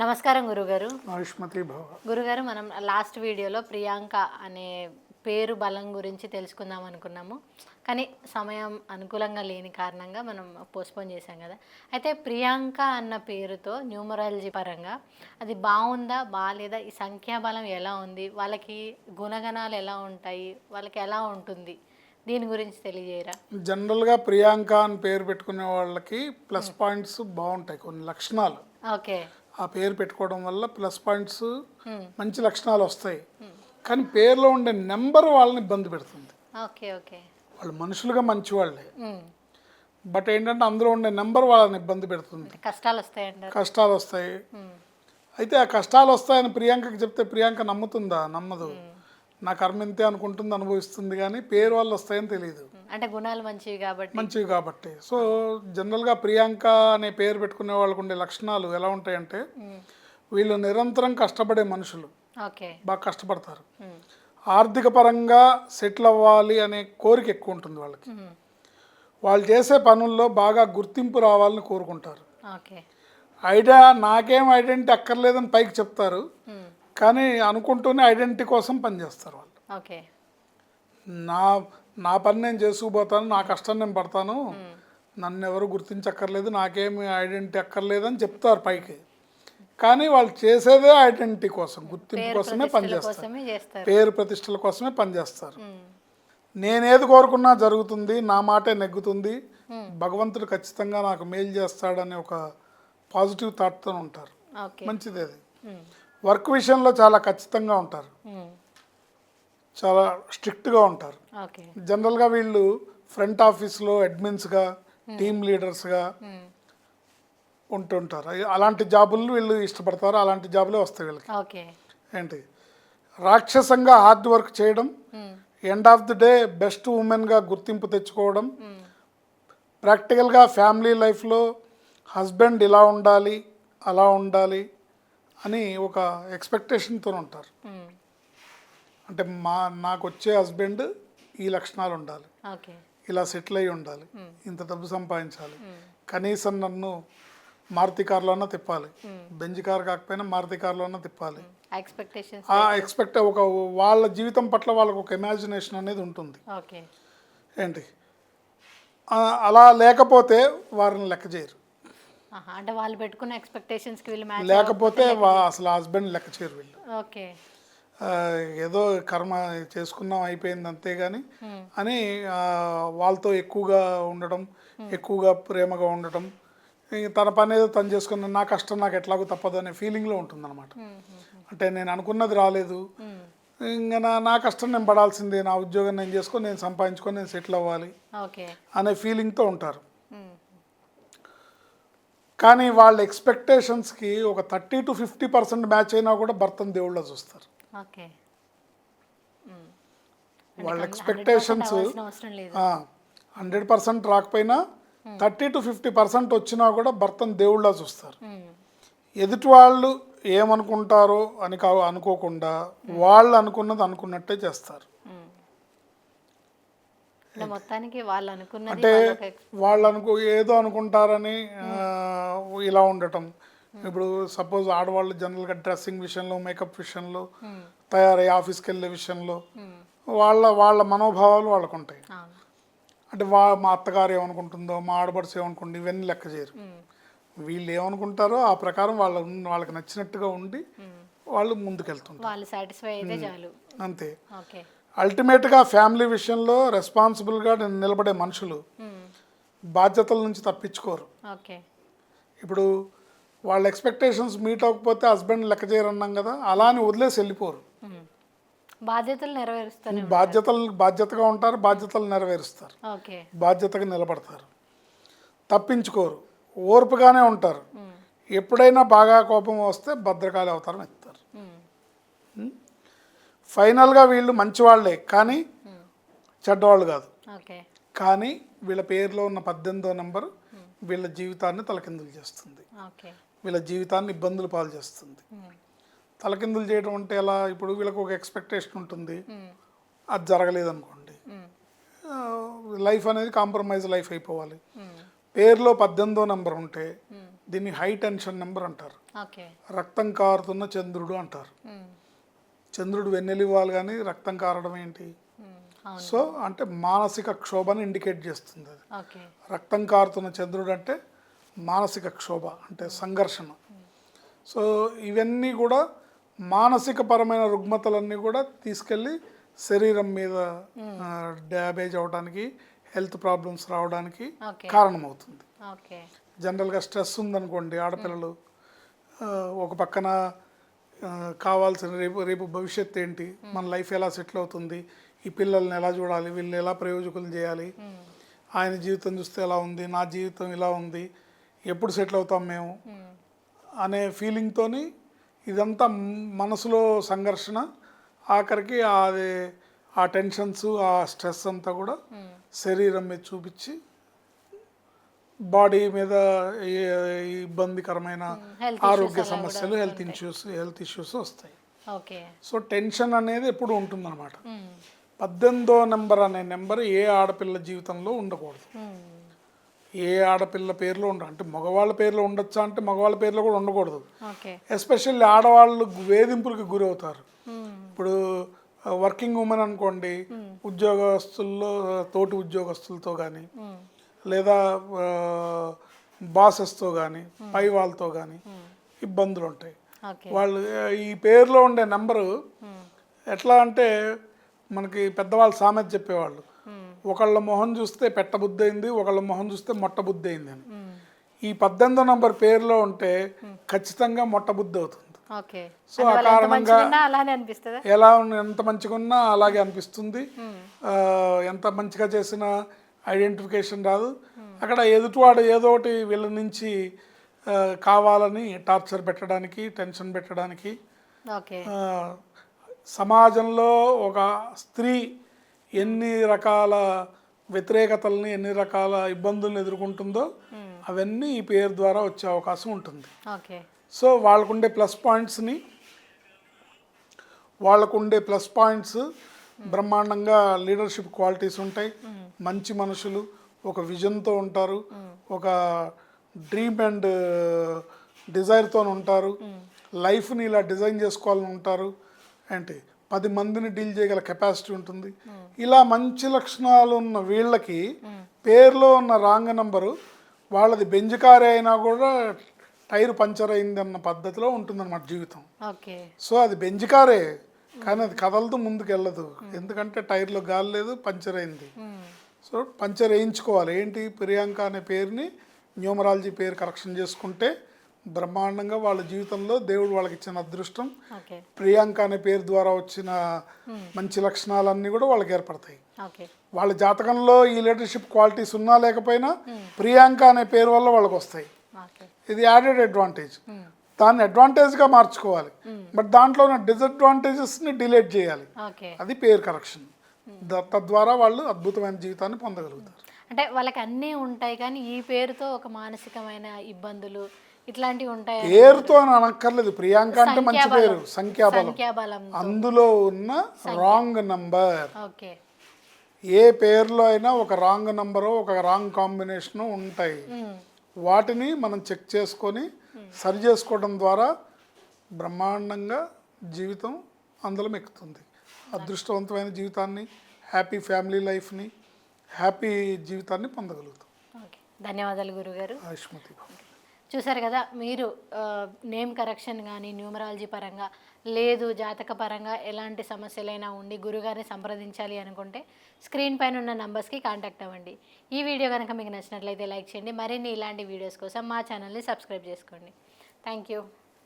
నమస్కారం గురుగారు. గురుగారు మనం లాస్ట్ వీడియోలో ప్రియాంక అనే పేరు బలం గురించి తెలుసుకుందాం అనుకున్నాము. కానీ సమయం అనుకూలంగా లేని కారణంగా మనం పోస్ట్పోన్ చేశాం కదా. అయితే ప్రియాంక అన్న పేరుతో న్యూమరాలజీ పరంగా అది బాగుందా బాగాలేదా ఈ సంఖ్యాబలం ఎలా ఉంది వాళ్ళకి గుణగణాలు ఎలా ఉంటాయి వాళ్ళకి ఎలా ఉంటుంది దీని గురించి తెలియజేయరా? జనరల్గా ప్రియాంక అని పేరు పెట్టుకునే వాళ్ళకి ప్లస్ పాయింట్స్ బాగుంటాయి కొన్ని లక్షణాలు. ఓకే. ఆ పేరు పెట్టుకోవడం వల్ల ప్లస్ పాయింట్స్ మంచి లక్షణాలు వస్తాయి. కానీ పేరులో ఉండే నెంబర్ వాళ్ళని ఇబ్బంది పెడుతుంది. Okay okay. వాళ్ళు మనుషులుగా మంచి వాళ్ళే ఉమ్. బట్ ఏంటంటే అందులో ఉండే నెంబర్ వాళ్ళని ఇబ్బంది పెడుతుంది. కష్టాలు వస్తాయంటారు కష్టాలు వస్తాయి. ఉమ్. అయితే ఆ కష్టాలు వస్తాయని ప్రియాంకకి చెప్తే ప్రియాంక నమ్ముతుందా? నమ్మదు. నా కర్మ ఇంతే అనుకుంటుంది అనుభవిస్తుంది కానీ పేరు వాళ్ళు వస్తాయని తెలియదు అంటే గుణాలు మంచివి కాబట్టి. మంచివి కాబట్టి. సో జనరల్గా ప్రియాంక అనే పేరు పెట్టుకునే వాళ్ళకు ఉండే లక్షణాలు ఎలా ఉంటాయంటే వీళ్ళు నిరంతరం కష్టపడే మనుషులు. బాగా కష్టపడతారు. ఆర్థిక పరంగా సెటిల్ అవ్వాలి అనే కోరిక ఎక్కువ ఉంటుంది వాళ్ళకి. వాళ్ళు చేసే పనుల్లో బాగా గుర్తింపు రావాలని కోరుకుంటారు. ఐడియా నాకేం ఐడెంటిటీ అక్కర్లేదని పైకి చెప్తారు. కానీ అనుకుంటూనే ఐడెంటిటీ కోసం పనిచేస్తారు వాళ్ళు. ఓకే. నా నా పని నేను చేసుకుపోతాను నా కష్టం నేను పడతాను నన్ను ఎవరు గుర్తించక్కర్లేదు నాకేమి ఐడెంటిటీ అక్కర్లేదు అని చెప్తారు పైకి. కానీ వాళ్ళు చేసేదే ఐడెంటిటీ కోసం గుర్తింపు కోసమే పనిచేస్తారు. పేరు ప్రతిష్టల కోసమే పనిచేస్తారు. నేనేది కోరుకున్నా జరుగుతుంది నా మాటే నెగ్గుతుంది. భగవంతుడు ఖచ్చితంగా నాకు మేలు చేస్తాడనే ఒక పాజిటివ్ థాట్తో ఉంటారు. మంచిది అది. వర్క్ విషయంలో చాలా ఖచ్చితంగా ఉంటారు. ఉమ్. చాలా స్ట్రిక్ట్గా ఉంటారు. జనరల్గా వీళ్ళు ఫ్రంట్ ఆఫీస్లో అడ్మిన్స్గా టీమ్ లీడర్స్గా ఉమ్. ఉంటుంటారు. అలాంటి జాబులు వీళ్ళు ఇష్టపడతారు. అలాంటి జాబులే వస్తాయి వీళ్ళకి. ఏంటి? రాక్షసంగా హార్డ్ వర్క్ చేయడం. End of the day best ఉమెన్గా గుర్తింపు తెచ్చుకోవడం. ప్రాక్టికల్గా ఫ్యామిలీ లైఫ్లో హస్బెండ్ ఇలా ఉండాలి అలా ఉండాలి అని ఒక ఎక్స్పెక్టేషన్తో ఉంటారు. ఉమ్. అంటే మా నాకు వచ్చే హస్బెండ్ ఈ లక్షణాలు ఉండాలి. ఇలా సెటిల్ అయి ఉండాలి. ఇంత డబ్బు సంపాదించాలి. కనీసం నన్ను మారుతి కార్లోనే తిప్పాలి. బెంజ్ కార్ కాకపోయినా మారుతి కార్లోనే తిప్పాలి. ఆ ఎక్స్పెక్ట్ ఒక వాళ్ళ జీవితం పట్ల వాళ్ళకు ఒక ఇమాజినేషన్ అనేది ఉంటుంది. ఏంటి? అలా లేకపోతే వారిని లెక్క చేయరు. అంటే వాళ్ళు పెట్టుకున్న ఎక్స్పెక్టేషన్స్కి వీళ్ళు మ్యాచ్ లేకపోతే అసలు హస్బెండ్ లెక్క చేయరు వీళ్ళు. ఓకే. ఏదో కర్మ చేసుకున్నాం అయిపోయింది అంతేగాని అని వాళ్ళతో ఎక్కువగా ఉండడం ఎక్కువగా ప్రేమగా ఉండటం తన పని ఏదో తను చేసుకున్న నా కష్టం నాకు ఎట్లాగో తప్పదు అనే ఫీలింగ్లో ఉంటుందన్నమాట. అంటే నేను అనుకున్నది రాలేదు. ఇంకా నా నా కష్టం నేను పడాల్సిందే నా ఉద్యోగం నేను చేసుకొని నేను సంపాదించుకొని నేను సెటిల్ అవ్వాలి ఓకే. అనే ఫీలింగ్తో ఉంటారు. కానీ వాళ్ళ ఎక్స్పెక్టేషన్స్కి ఒక thirty to fifty percent match అయినా కూడా భర్తను దేవుళ్ళ చూస్తారు. వాళ్ళ ఎక్స్పెక్టేషన్స్ హండ్రెడ్ పర్సెంట్ రాకపోయినా థర్టీ టు ఫిఫ్టీ పర్సెంట్ వచ్చినా కూడా భర్తను దేవుళ్ళ చూస్తారు. ఎదుటి వాళ్ళు ఏమనుకుంటారో అని కా అనుకోకుండా వాళ్ళు అనుకున్నది అనుకున్నట్టే చేస్తారు. మొత్తానికి వాళ్ళు అనుకున్నది అంటే వాళ్ళు అనుకో ఏదో అనుకుంటారని ఇలా ఉండటం. ఇప్పుడు సపోజ్ ఆడవాళ్ళు జనరల్గా డ్రెస్సింగ్ విషయంలో మేకప్ విషయంలో తయారయ్యే ఆఫీస్కి వెళ్ళే విషయంలో వాళ్ళ వాళ్ళ మనోభావాలు వాళ్ళకు ఉంటాయి అంటే వా మా అత్తగారు ఏమనుకుంటుందో మా ఆడపడుచు ఏమనుకుంటుందో ఇవన్నీ లెక్క చేయరు. వీళ్ళు ఏమనుకుంటారో ఆ ప్రకారం వాళ్ళ వాళ్ళకి నచ్చినట్టుగా ఉండి వాళ్ళు ముందుకెళ్తుంటారు. వాళ్ళు సాటిస్ఫై అయితే చాలు. అంతే. ఓకే. అల్టిమేట్గా ఫ్యామిలీ విషయంలో రెస్పాన్సిబుల్గా నిలబడే మనుషులు. బాధ్యతల నుంచి తప్పించుకోరు ఇప్పుడు వాళ్ళ ఎక్స్పెక్టేషన్స్ మీట్ అవ్వకపోతే హస్బెండ్ లెక్క చేయరు అన్నాం కదా అలా అని వదిలేసి వెళ్ళిపోరు. బాధ్యతలు నెరవేరుస్తాను బాధ్యతలు బాధ్యతగా ఉంటారు బాధ్యతలు నెరవేరుస్తారు బాధ్యతగా నిలబడతారు తప్పించుకోరు ఓర్పుగానే ఉంటారు. ఎప్పుడైనా బాగా కోపం వస్తే భద్రకాళి అవతారం. ఫైనల్గా వీళ్ళు మంచివాళ్ళే కానీ చెడ్డవాళ్ళు కాదు. కానీ వీళ్ళ పేరులో ఉన్న పద్దెనిమిదో నెంబర్ వీళ్ళ జీవితాన్ని తలకిందులు చేస్తుంది. వీళ్ళ జీవితాన్ని ఇబ్బందులు పాలు చేస్తుంది. తలకిందులు చేయడం అంటే ఎలా? ఇప్పుడు వీళ్ళకి ఒక ఎక్స్పెక్టేషన్ ఉంటుంది. అది జరగలేదు అనుకోండి. లైఫ్ అనేది కాంప్రమైజ్ లైఫ్ అయిపోవాలి. పేరులో పద్దెనిమిదో నెంబర్ ఉంటే దీన్ని హై టెన్షన్ నెంబర్ అంటారు. రక్తం కారుతున్న చంద్రుడు అంటారు. చంద్రుడు వెన్నెలివ్వాలి కానీ రక్తం కారడం ఏంటి? సో అంటే మానసిక క్షోభని ఇండికేట్ చేస్తుంది అది. రక్తం కారుతున్న చంద్రుడు అంటే మానసిక క్షోభ అంటే సంఘర్షణ. సో ఇవన్నీ కూడా మానసిక పరమైన రుగ్మతలన్నీ కూడా తీసుకెళ్ళి శరీరం మీద డ్యామేజ్ అవడానికి హెల్త్ ప్రాబ్లమ్స్ రావడానికి కారణమవుతుంది. జనరల్గా స్ట్రెస్ ఉందనుకోండి ఆడపిల్లలు ఒక పక్కన కావాల్సిన రేపు రేపు భవిష్యత్తు ఏంటి? మన లైఫ్ ఎలా సెటిల్ అవుతుంది? ఈ పిల్లల్ని ఎలా చూడాలి? వీళ్ళని ఎలా ప్రయోజకులు చేయాలి? ఆయన జీవితం చూస్తే ఎలా ఉంది? నా జీవితం ఇలా ఉంది. ఎప్పుడు సెటిల్ అవుతాం మేము? అనే ఫీలింగ్తోని ఇదంతా మనసులో సంఘర్షణ ఆఖరికి అది ఆ టెన్షన్స్ ఆ స్ట్రెస్ అంతా కూడా శరీరం మీద చూపించి బాడీ మీద ఇబ్బందికరమైన health ఆరోగ్య సమస్యలు హెల్త్ ఇష్యూస్ హెల్త్ ఇష్యూస్ వస్తాయి. ఓకే సో టెన్షన్ అనేది ఎప్పుడు ఉంటుందన్నమాట. ఉమ్, పద్దెనిమిదో నెంబర్ అనే నెంబర్ ఏ ఆడపిల్ల జీవితంలో ఉండకూడదు. ఉమ్, ఏ ఆడపిల్ల పేర్లో ఉండ అంటే మగవాళ్ళ పేర్లో ఉండొచ్చా అంటే మగవాళ్ళ పేర్లో కూడా ఉండకూడదు. ఎస్పెషల్లీ ఆడవాళ్ళు వేధింపులకు గురవుతారు. ఇప్పుడు వర్కింగ్ ఉమెన్ అనుకోండి ఉద్యోగస్తుల్లో తోటి ఉద్యోగస్తులతో కానీ లేదా బాసెస్తో కానీ పై వాళ్ళతో కానీ ఇబ్బందులు ఉంటాయి వాళ్ళు ఈ పేరులో ఉండే నెంబరు ఎట్లా అంటే మనకి పెద్దవాళ్ళు సామెత చెప్పేవాళ్ళు. ఒకళ్ళ మొహం చూస్తే పెట్టబుద్ధి అయింది ఒకళ్ళ మొహం చూస్తే మొట్టబుద్ధి అయింది అని ఈ పద్దెనిమిదో నంబర్ పేరులో ఉంటే ఖచ్చితంగా మొట్టబుద్ధి అవుతుంది. సో ఆ కారణంగా ఎలా ఎంత మంచిగా ఉన్నా అలాగే అనిపిస్తుంది. ఎంత మంచిగా చేసిన ఐడెంటిఫికేషన్ రాదు. అక్కడ ఎదుటివాడు ఏదో ఒకటి వీళ్ళ నుంచి కావాలని టార్చర్ పెట్టడానికి టెన్షన్ పెట్టడానికి. సమాజంలో ఒక స్త్రీ ఎన్ని రకాల వ్యతిరేకతల్ని ఎన్ని రకాల ఇబ్బందులను ఎదుర్కొంటుందో అవన్నీ ఈ పేరు ద్వారా వచ్చే అవకాశం ఉంటుంది. సో వాళ్ళకుండే ప్లస్ పాయింట్స్ని వాళ్ళకుండే ప్లస్ పాయింట్స్ బ్రహ్మాండంగా లీడర్షిప్ క్వాలిటీస్ ఉంటాయి. మంచి మనుషులు ఒక విజన్తో ఉంటారు. ఒక డ్రీమ్ అండ్ డిజైర్తో ఉంటారు. లైఫ్ని ఇలా డిజైన్ చేసుకోవాలని ఉంటారు. అంటే పది మందిని డీల్ చేయగల కెపాసిటీ ఉంటుంది. ఇలా మంచి లక్షణాలు ఉన్న వీళ్ళకి పేరులో ఉన్న రాంగ్ నంబరు వాళ్ళది బెంజ్ కారే అయినా కూడా టైర్ పంచర్ అయింది అన్న పద్ధతిలో ఉంటుందన్నమాట జీవితం. సో అది బెంజ్ కారే కానీ అది కదలదు ముందుకు వెళ్ళదు ఎందుకంటే టైర్లో గాలి లేదు పంచర్ అయింది. సో పంచర్ వేయించుకోవాలి. ఏంటి? ప్రియాంక అనే పేరుని న్యూమరాలజీ పేరు కరెక్షన్ చేసుకుంటే బ్రహ్మాండంగా వాళ్ళ జీవితంలో దేవుడు వాళ్ళకి ఇచ్చిన అదృష్టం ప్రియాంక అనే పేరు ద్వారా వచ్చిన మంచి లక్షణాలన్నీ కూడా వాళ్ళకి ఏర్పడతాయి. వాళ్ళ జాతకంలో ఈ లీడర్షిప్ క్వాలిటీస్ ఉన్నా లేకపోయినా ప్రియాంక అనే పేరు వల్ల వాళ్ళకి వస్తాయి ఇది యాడెడ్ అడ్వాంటేజ్ దాన్ని అడ్వాంటేజ్గా మార్చుకోవాలి. బట్ దాంట్లో ఉన్న డిసడ్వాంటేజెస్ని డిలేట్ చేయాలి. అది పేరు కరెక్షన్ తద్వారా వాళ్ళు అద్భుతమైన జీవితాన్ని పొందగలుగుతారు. అంటే వాళ్ళకి అన్నీ ఉంటాయి కానీ ఈ పేరుతో ఒక మానసికమైన ఇబ్బందులు ఇట్లాంటివి ఉంటాయి? పేరుతో అని అనక్కర్లేదు. ప్రియాంక అంటే మంచి పేరు. సంఖ్యాబలం అందులో ఉన్న రాంగ్ నంబర్ ఓకే ఏ పేరులో అయినా ఒక రాంగ్ నంబరు ఒక రాంగ్ కాంబినేషను ఉంటాయి. ఉమ్, వాటిని మనం చెక్ చేసుకొని సరి చేసుకోవడం ద్వారా బ్రహ్మాండంగా జీవితం అందలం ఎక్కుతుంది అదృష్టవంతమైన జీవితాన్ని హ్యాపీ ఫ్యామిలీ లైఫ్ని హ్యాపీ జీవితాన్ని పొందగలుగుతాం. ధన్యవాదాలు గురుగారు. ఆయుష్మతి. చూసారు కదా మీరు నేమ్ కరెక్షన్ కానీ న్యూమరాలజీ పరంగా లేదు జాతక పరంగా ఎలాంటి సమస్యలైనా ఉండి గురుగారిని సంప్రదించాలి అనుకుంటే స్క్రీన్ పైన ఉన్న నంబర్స్కి కాంటాక్ట్ అవ్వండి. ఈ వీడియో కనుక మీకు నచ్చినట్లయితే లైక్ చేయండి. మరిన్ని ఇలాంటి వీడియోస్ కోసం మా ఛానల్ని సబ్స్క్రైబ్ చేసుకోండి. Thank you